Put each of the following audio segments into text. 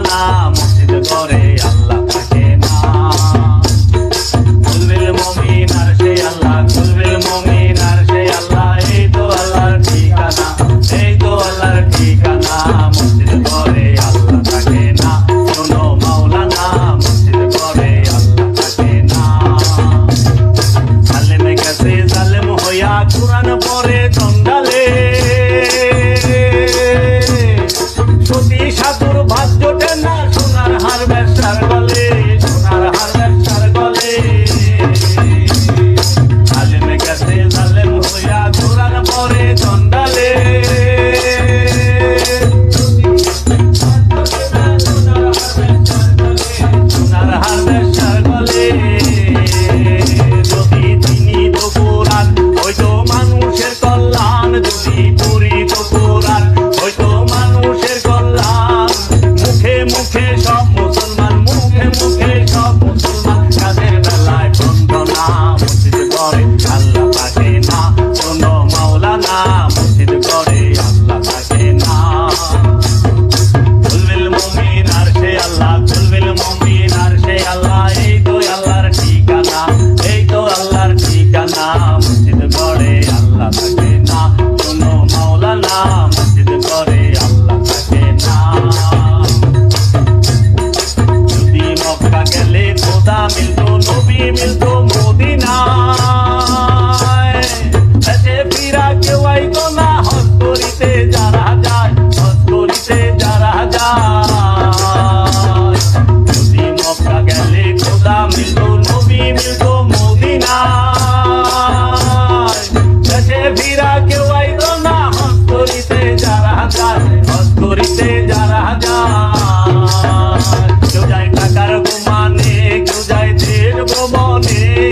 না মসজিদ করে thunder. মসজিদ করে আল্লাহ থাকে না যদি মক্কা গেলে খোদা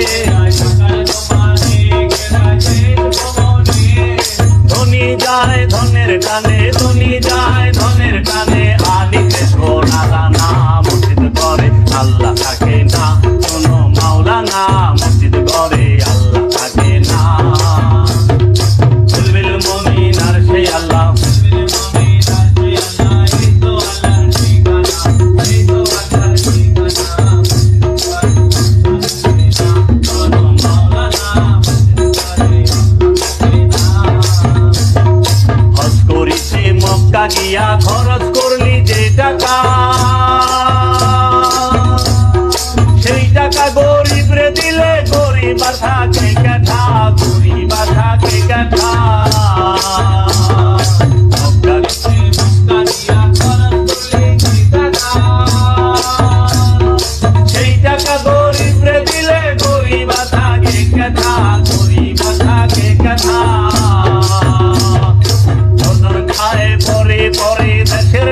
yeah. খরচ করলি যে টাকা সেই টাকা গরিব রে দিলে গরিব আর থাকে কথা?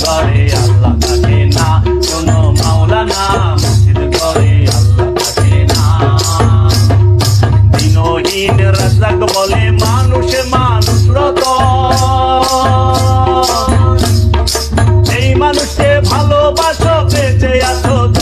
করে আল্লাহ থাকে না। কোনো মাওলানা, মসজিদ করে আল্লাহ থাকে না। দিনহীন রাজাক বলে, মানুষে মানুষ রত। সেই মানুষকে ভালোবাসো, বেঁচে আছো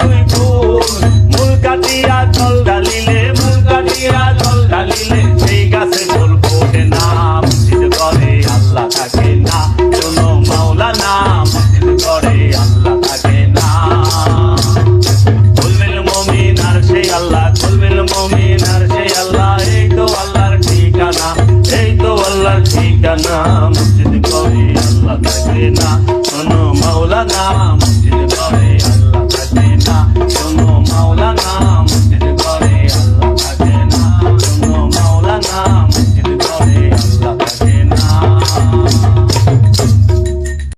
দুই ফুল। মূল কাটিয়া জল ডালিলে মূল কাটিয়া জল ডালিলে সেই গাছে ফুল ফোটে না। করে আল্লাহ থাকে না, চলো মসজিদ করে আল্লাহ থাকে না। খুলবেন মমিন আর আল্লাহ খুলবেন মমিন আর আল্লাহ, এই তো আল্লাহর ঠিকানা, এই তো আল্লাহর ঠিকানা। মসজিদ করে আল্লাহ থাকে না শোনো মাওলানা